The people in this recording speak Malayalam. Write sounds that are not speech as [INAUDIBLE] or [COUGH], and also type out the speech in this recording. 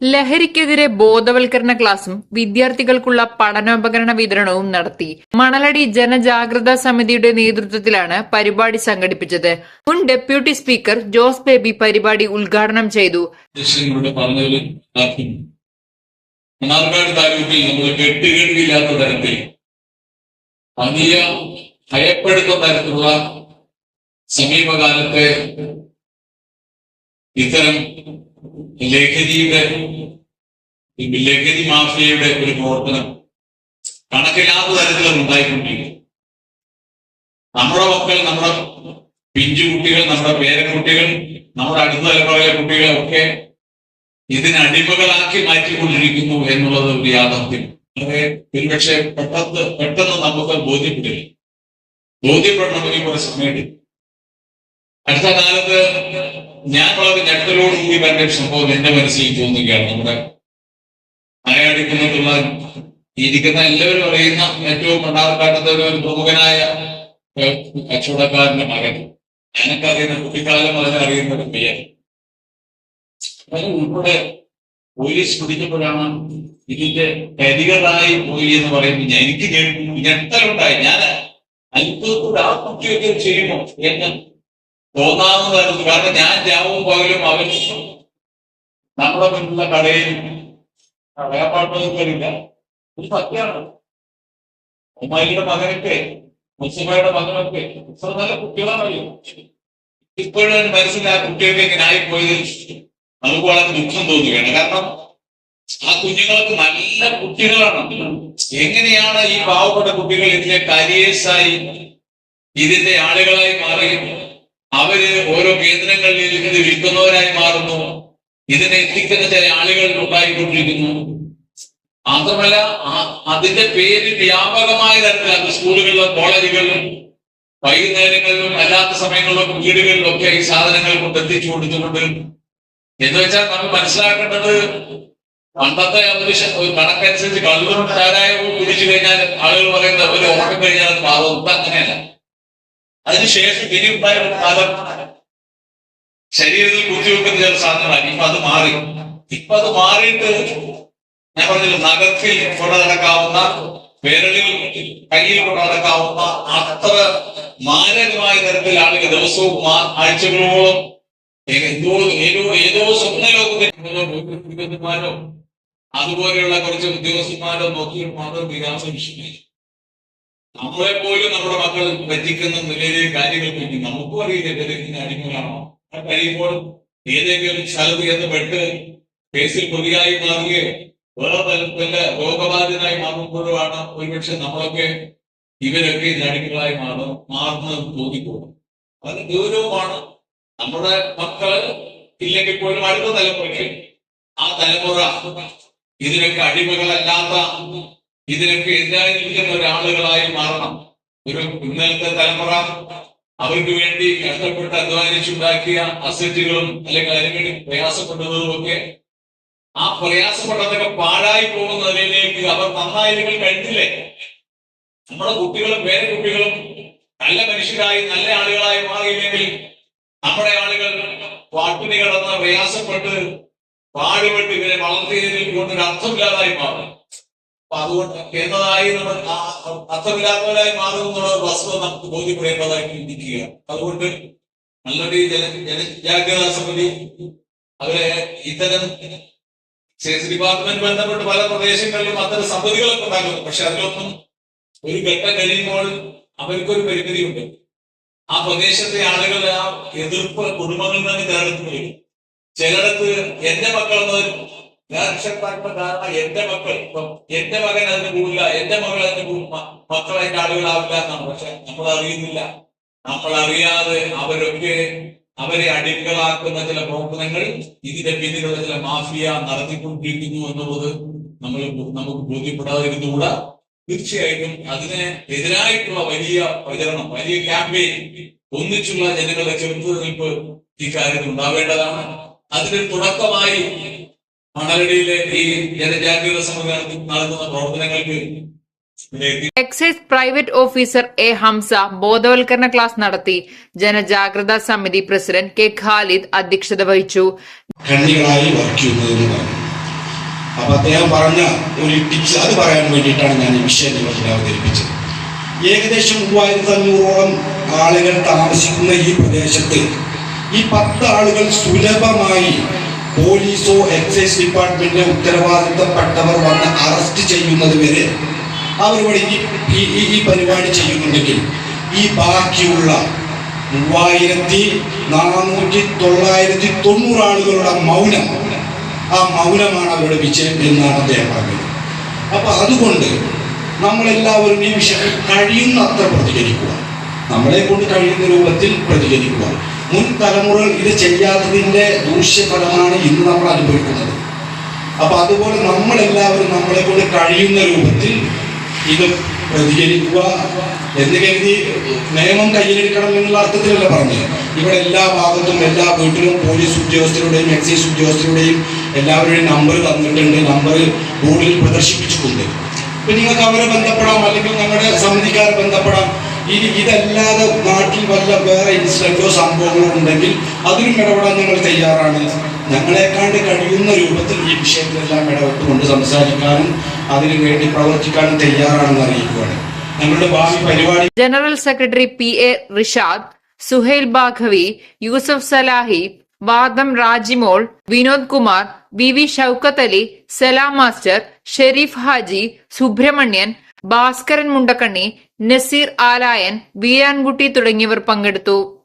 ലഹരിക്കെതിരെ ബോധവൽക്കരണ ക്ലാസും വിദ്യാർത്ഥികൾക്കുള്ള പഠനോപകരണ വിതരണവും നടത്തി. മണലടി ജനജാഗ്രതാ സമിതിയുടെ നേതൃത്വത്തിലാണ് പരിപാടി സംഘടിപ്പിച്ചത്. മുൻ ഡെപ്യൂട്ടി സ്പീക്കർ ജോസ് ബേബി പരിപാടി ഉദ്ഘാടനം ചെയ്തു. തരത്തിൽ ഭയപ്പെടുത്തുന്ന തരത്തിലുള്ള സമീപകാലത്തെ ഇത്തരം ലഹരിയുടെ ഈ ലഹരി മാഫിയയുടെ ഒരു പ്രവർത്തനം കണക്കില്ലാത്ത തരത്തിലാണ് ഉണ്ടായിക്കൊണ്ടിരിക്കും നമ്മുടെ മക്കൾ നമ്മുടെ പിഞ്ചു കുട്ടികൾ നമ്മുടെ പേരക്കുട്ടികൾ നമ്മുടെ അടുത്ത തലമുറയിലെ കുട്ടികളൊക്കെ ഇതിനടിമകളാക്കി മാറ്റിക്കൊണ്ടിരിക്കുന്നു എന്നുള്ളത് ഒരു യാഥാർത്ഥ്യം. ഒരുപക്ഷെ പെട്ടെന്ന് പെട്ടെന്ന് നമുക്ക് ബോധ്യപ്പെടില്ല ബോധ്യപ്പെടണമെങ്കിൽ കുറെ സമയം അടുത്ത കാലത്ത് ഞാൻ വളരെ കണ്ട ഒരു സംഭവം എന്റെ മനസ്സിൽ തോന്നുകയാണ്. നമ്മുടെ മലയാളിക്കുന്നതുള്ള ഇരിക്കുന്ന എല്ലാവരും അറിയുന്ന ഏറ്റവും മണ്ണാർക്കാട്ടത്തെ ഒരു പ്രമുഖനായ കച്ചവടക്കാരന്റെ മകൻ. ഞാനൊക്കെ അറിയുന്ന കുട്ടിക്കാലം അതിനെ അറിയുന്ന ഒരു പേര് ഉൾപ്പെടെ പോലീസ് പിടിച്ചപ്പോഴാണ് ഇതിന്റെ കരികളായി പോയി എന്ന് പറയുമ്പോൾ എനിക്ക് കേൾക്കുന്നു ഞെട്ടലുണ്ടായി. ഞാൻ അത്ഭുതത്തോടെ ആ ചെയ്യുമോ എന്ന് തോന്നാവുന്നതായിരുന്നു കാരണം ഞാൻ രാവും പകലും അവൻ നമ്മുടെ മുന്നിലുള്ള കടയിൽ വ്യാപാരമില്ല ഒരു സത്യമാണ്. ഉമ്മായിയുടെ മകനൊക്കെ മുസ്ലിമയുടെ മകനൊക്കെ ഇത്ര നല്ല കുട്ടികളാണല്ലോ. ഇപ്പോഴും മനസ്സിൽ ആ കുട്ടിയൊക്കെ ഇങ്ങനെ ആയിപ്പോയത് നമുക്ക് വളരെ ദുഃഖം തോന്നുകയാണ്. കാരണം ആ കുഞ്ഞുങ്ങൾക്ക് നല്ല കുട്ടികളാണ്. എങ്ങനെയാണ് ഈ പാവപ്പെട്ട കുട്ടികൾ ഇതിലെ കരിയേഴ്സായി ഇതിന്റെ ആളുകളായി മാറി അവർ ഓരോ കേന്ദ്രങ്ങളിൽ ഇത് വിൽക്കുന്നവരായി മാറുന്നു. ഇതിനെ എത്തിക്കുന്ന ചില ആളുകൾ ഉണ്ടായിക്കൊണ്ടിരിക്കുന്നു. മാത്രമല്ല അതിന്റെ പേര് വ്യാപകമായ തരത്തിലാണ് സ്കൂളുകളിലും കോളേജുകളിലും വൈകുന്നേരങ്ങളിലും അല്ലാത്ത സമയങ്ങളിലും വീടുകളിലൊക്കെ ഈ സാധനങ്ങൾ കൊണ്ട് എത്തിച്ചു കൊടുക്കുന്നുണ്ട് എന്ന് വെച്ചാൽ നമ്മൾ മനസ്സിലാക്കേണ്ടത് പണ്ടത്തെ ഒരു കണക്കനുസരിച്ച് കള്ളും ചാരായവും കുടിച്ചു കഴിഞ്ഞാൽ ആളുകൾ പറയുന്നത് ഒരു ഉറക്കം കഴിഞ്ഞാൽ അത് അങ്ങനെയല്ല അതിനുശേഷം ഇനി ഉണ്ടായ ഒരു കാലം ശരീരത്തിൽ കുത്തിവെക്കുന്ന ചില സാധനങ്ങളാണ് ഇപ്പൊ അത് മാറി. ഇപ്പൊ അത് മാറിയിട്ട് ഞാൻ പറഞ്ഞില്ല നഖത്തിൽ കൊണ്ട് നടക്കാവുന്ന കയ്യിൽ കൊണ്ട് നടക്കാവുന്ന അത്ര മാരകമായ തരത്തിൽ ആളുകൾ ദിവസവും ആഴ്ചകളോളം എന്തോ ഏതോ ഏതോ സ്വപ്നലോകത്തിൽ [LAUGHS] അതുപോലെയുള്ള കുറച്ച് ഉദ്യോഗസ്ഥന്മാരോ നോക്കിയിട്ട് മാത്രം വികാസം വിശ്വസിച്ചു നമ്മളെ പോലും നമ്മുടെ മക്കൾ പറ്റിക്കുന്ന നിലയിലേക്ക് കാര്യങ്ങൾ പറ്റി നമുക്കും അറിയില്ല ഇതിന് അടിമകളാണോ? കഴിയുമ്പോൾ ഏതെങ്കിലും സ്ഥലത്ത് എന്ന് പെട്ട് കേസിൽ പ്രതിയായി മാറുകയോ വേറെ തരത്തിലുള്ള രോഗബാധിതനായി മാറുമ്പോഴുമാണ് ഒരുപക്ഷെ നമ്മളൊക്കെ ഇവരൊക്കെ ഇതിന് അടിമകളായി മാറും മാറുന്നത് തോന്നിപ്പോകും. അത് ഗൗരവമാണ്. നമ്മുടെ മക്കൾ ഇല്ലെങ്കിൽ പോലും അടുത്ത തലമുറയ്ക്ക് ആ തലമുറ ഇതിനൊക്കെ അടിമകളല്ലാത്ത ഇതിനൊക്കെ എതിരായി നിൽക്കുന്ന ഒരാളുകളായി മാറണം. ഒരു ഇന്നലത്തെ തലമുറ അവർക്ക് വേണ്ടി കഷ്ടപ്പെട്ട് അധ്വാനിച്ചുണ്ടാക്കിയ അസറ്റുകളും അല്ലെങ്കിൽ അതിനുവേണ്ടി പ്രയാസപ്പെട്ടതും ഒക്കെ ആ പ്രയാസപ്പെട്ടതൊക്കെ പാഴായി പോകുന്ന നിലയിലേക്ക് അവർ നന്നായിരിക്കും കഴിഞ്ഞില്ലേ നമ്മുടെ കുട്ടികളും വേറെ കുട്ടികളും നല്ല മനുഷ്യരായി നല്ല ആളുകളായി മാറിയില്ലെങ്കിൽ നമ്മുടെ ആളുകൾ പാട്ടിന് കിടന്ന് പ്രയാസപ്പെട്ട് പാടുപെട്ട് ഇവരെ വളർത്തിയതിൽ കൊണ്ടൊരു അർത്ഥമില്ലാതായി മാറും. അതുകൊണ്ട് എന്നതായി നമ്മൾ അർത്ഥമില്ലാത്തവരായി ഒരു വസ്തുത നമുക്ക് ബോധ്യപ്പെടേണ്ടതായി ചിന്തിക്കുക അതുകൊണ്ട് നല്ലൊരു ജന സമിതി അവരെ ഇത്തരം സെയിൽസ് ഡിപ്പാർട്ട്മെന്റ് ബന്ധപ്പെട്ട് പല പ്രദേശങ്ങളിലും അത്തരം സമിതികളൊക്കെ ഉണ്ടാക്കുന്നു പക്ഷെ അതിലൊന്നും ഒരു ഘട്ടം കഴിയുമ്പോൾ അവർക്കൊരു പരിമിതിയുണ്ട്. ആ പ്രദേശത്തെ ആളുകൾ ആ എതിർപ്പ് കുടുംബങ്ങളിൽ നിന്ന് തിരഞ്ഞെടുത്ത് വരും. ചിലയിടത്ത് എന്റെ മക്കൾ ഞാൻ കാരണം എന്റെ മക്കൾ ഇപ്പം എന്റെ മകൻ അതിന് കൂടില്ല എന്റെ മകൾ അതിന് പോകും മക്കൾ അതിന്റെ ആളുകളാവില്ല എന്നാണ്. പക്ഷെ നമ്മൾ അറിയുന്നില്ല നമ്മൾ അറിയാതെ അവരൊക്കെ അവരെ അടിമകളാക്കുന്ന ചില പ്രവർത്തനങ്ങൾ ഇതിന്റെ പിന്നിലുള്ള ചില മാഫിയ നടത്തിക്കൊണ്ടിരിക്കുന്നു എന്നുള്ളത് നമ്മൾ നമുക്ക് ബോധ്യപ്പെടാതിരുന്നുകൂടാ. തീർച്ചയായിട്ടും അതിന് എതിരായിട്ടുള്ള വലിയ പ്രചരണം വലിയ ക്യാമ്പയിൻ ഒന്നിച്ചുള്ള ജനങ്ങളുടെ ചെറുത്തുനിൽപ്പ് ഇക്കാര്യത്തിൽ ഉണ്ടാവേണ്ടതാണ്. അതിന് തുടക്കമായി മണലടിയിലെ ഈ ജനജാഗ്രത നടത്തുന്ന പ്രവർത്തനങ്ങൾക്ക് excise private officer A Hamsa ബോധവൽക്കരണ ക്ലാസ് നടത്തി. ജനജാഗ്രതാ സമിതി പ്രസിഡന്റ് കെ. ഖാലിദ് അധ്യക്ഷത വഹിച്ചു. കണ്ണികളായി വർക്ക് അപ്പൊ അദ്ദേഹം പറഞ്ഞ ഒരു ടിപ്സ് അത് പറയാൻ വേണ്ടിയിട്ടാണ് ഞാൻ ഈ വിഷയം നിങ്ങളുടെ അവതരിപ്പിച്ചത്. ഏകദേശം മൂവായിരത്തി അഞ്ഞൂറോളം ആളുകൾ താമസിക്കുന്ന ഈ പ്രദേശത്ത് ഈ പത്ത് ആളുകൾ സുലഭമായി പോലീസോ എക്സൈസ് ഡിപ്പാർട്ട്മെന്റിന്റെ ഉത്തരവാദിത്തപ്പെട്ടവർ വന്ന് അറസ്റ്റ് ചെയ്യുന്നത് വരെ അവരിവിടെ ഈ ഈ- പരിപാടി ചെയ്യുന്നുണ്ടെങ്കിൽ ഈ ബാക്കിയുള്ള മൂവായിരത്തി നാനൂറ്റി തൊള്ളായിരത്തി തൊണ്ണൂറ് ആളുകളുടെ മൗനം ആ മൗനമാണ് അവരുടെ വിജയം എന്നാണ് അദ്ദേഹം പറഞ്ഞത്. അപ്പൊ അതുകൊണ്ട് നമ്മളെല്ലാവരും ഈ വിഷയത്തിൽ കഴിയുന്നത്ര പ്രതികരിക്കുക. നമ്മളെ കൊണ്ട് കഴിയുന്ന രൂപത്തിൽ പ്രതികരിക്കുക. മുൻ തലമുറകൾ ഇത് ചെയ്യാത്തതിന്റെ ദൂഷ്യഫലമാണ് ഇന്ന് നമ്മൾ അനുഭവിക്കുന്നത്. അപ്പൊ അതുപോലെ നമ്മളെല്ലാവരും നമ്മളെ കൊണ്ട് കഴിയുന്ന രൂപത്തിൽ ഇത് പ്രതികരിക്കുക എന്ന് കരുതി നിയമം കയ്യിലെടുക്കണം എന്നുള്ള അർത്ഥത്തിലല്ല പറഞ്ഞത്. ഇവിടെ എല്ലാ ഭാഗത്തും എല്ലാ വീട്ടിലും പോലീസ് ഉദ്യോഗസ്ഥരുടെയും എക്സൈസ് ഉദ്യോഗസ്ഥരുടെയും എല്ലാവരുടെയും നമ്പർ തന്നിട്ടുണ്ട്. നമ്പർ ബോർഡിൽ പ്രദർശിപ്പിച്ചിട്ടുണ്ട്. ഇപ്പൊ നിങ്ങൾക്ക് അവരെ ബന്ധപ്പെടാം അല്ലെങ്കിൽ ഞങ്ങളുടെ സമിതിക്കാരെ ബന്ധപ്പെടാം. ഇനി ഇതല്ലാതെ നാട്ടിൽ വല്ല വേറെ ഇൻസിഡന്റോ സംഭവങ്ങളോ ഉണ്ടെങ്കിൽ അതിനും ഇടപെടാൻ ഞങ്ങൾ തയ്യാറാണ്. ഞങ്ങളെക്കാണ്ട് കഴിയുന്ന രൂപത്തിൽ ഈ വിഷയത്തിലെല്ലാം ഇടപെട്ടുകൊണ്ട് സംസാരിക്കാനും അതിനു വേണ്ടി പ്രവർത്തിക്കാനും തയ്യാറാണെന്ന് അറിയിക്കുകയാണ്. ഞങ്ങളുടെ ഭാവി പരിപാടി general secretary P A Rishad Suhail Baghavi Yusuf Salahi വാദം Rajimol Vinod Kumar V V Shoukath Ali Salam master Sharif Haji Subrahmanyan Bhaskaran Mundakkanni Nazeer Alayan Veerankutty തുടങ്ങിയവർ പങ്കെടുത്തു.